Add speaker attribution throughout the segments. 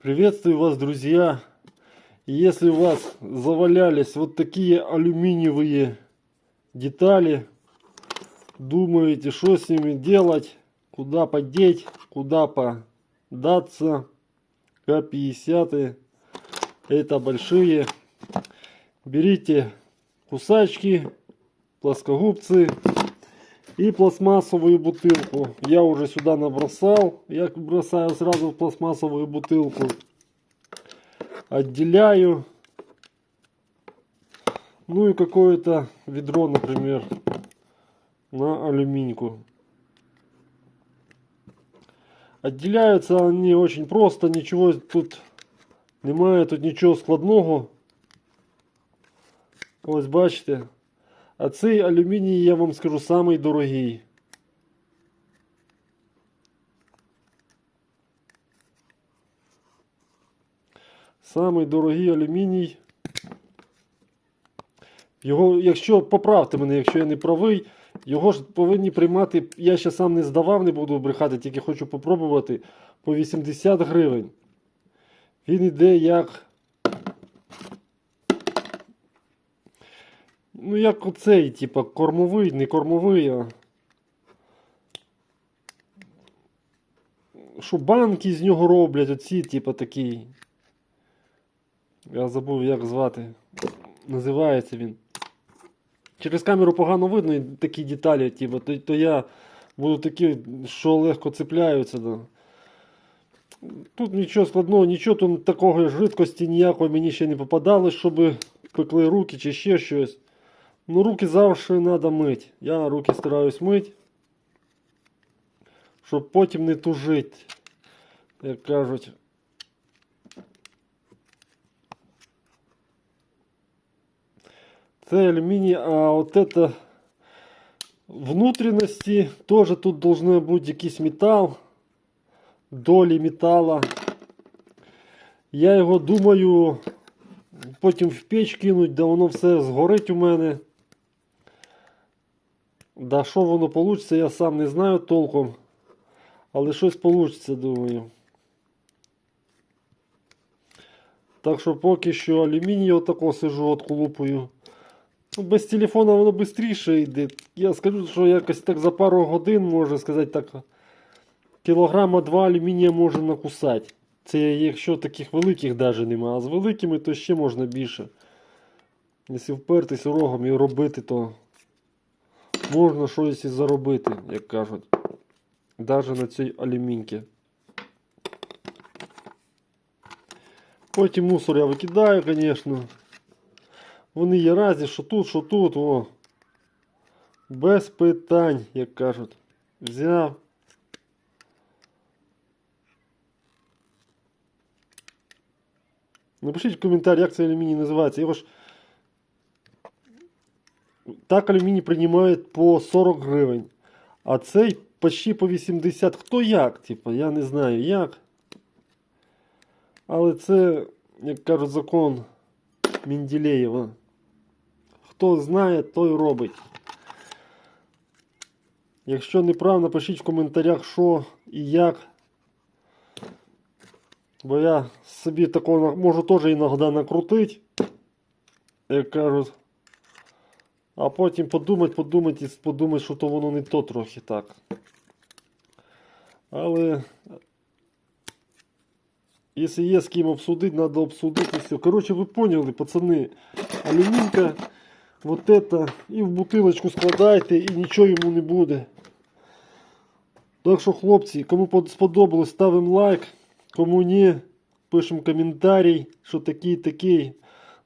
Speaker 1: Приветствую вас, друзья. Если у вас завалялись вот такие алюминиевые детали, думаете, что с ними делать, куда подеть, куда податься, К-50, это большие. Берите кусачки, плоскогубцы и пластмассовую бутылку. Я уже сюда набросал. Я бросаю сразу в пластмассовую бутылку. Отделяю. Ну и какое-то ведро, например, на алюминьку. Отделяются они очень просто, ничего тут немає, тут нічого складного. Ось бачите. А цей алюміній, я вам скажу, самий дорогий. Самий дорогий алюміній. Його, якщо поправте мене, якщо я не правий, його ж повинні приймати. Я ще сам не здавав, не буду брехати, тільки хочу попробувати по 80 гривень. Він іде як. Ну, як оцей, типа, кормовий, не кормовий, а. Що банки з нього роблять, оці, типа, такі. Я забув, як звати. Називається він. Через камеру погано видно і такі деталі, типу, то, то я буду такі, що легко цепляються. Да. Тут нічого складного, нічого тут такого жидкості ніякої мені ще не попадалось, щоб пекли руки чи ще щось. Ну, руки завжди треба мити. Я руки стараюсь мити, щоб потім не тужити, як кажуть. Це алюминий, а вот это внутренности тоже тут должны быть якийсь металл, долі металла. Я його думаю потім в печ кинуть, да воно все згорить у мене. Да що воно вийде, я сам не знаю толком. Але щось вийде, думаю. Так що поки що алюміній отако сижу отколупую. Ну, без телефона воно швидше йде. Я скажу, що якось так за пару годин, можна сказати, так кілограма два алюмінія можна накусати. Це якщо таких великих навіть немає, а з великими то ще можна більше. Якщо впертись рогом і робити, то можна щось і заробити, як кажуть. Навіть на цій алюмінці. Потім мусор я викидаю, звісно. Вони є разі, що тут, що тут, о. Без питань, як кажуть. Взяв. Напишіть в коментарі, як цей алюміній називається. Його ж... Так алюміній приймають по 40 гривень. А цей почти по 80. Хто як? Типу, я не знаю як. Але це, як кажуть, закон Менделєєва. Хто знає, той робить. Якщо неправильно, пишіть в коментарях, що і як. Бо я собі такого можу теж іноді накрутити, як кажуть. А потім подумати, подумати і подумати, що то воно не то трохи так. Але Якщо є з ким обсудити, треба обсудити все. Коротше, ви поняли, пацани. Алюмінка, вот это, і в бутилочку складайте, і нічого йому не буде. Так що, хлопці, кому сподобалось, ставимо лайк. Кому ні, пишемо коментарій, що такий такий.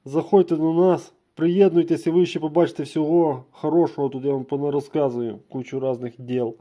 Speaker 1: Заходьте до нас, приєднуйтесь і ви ще побачите всього хорошого. Тут я вам понарозказую кучу різних діл.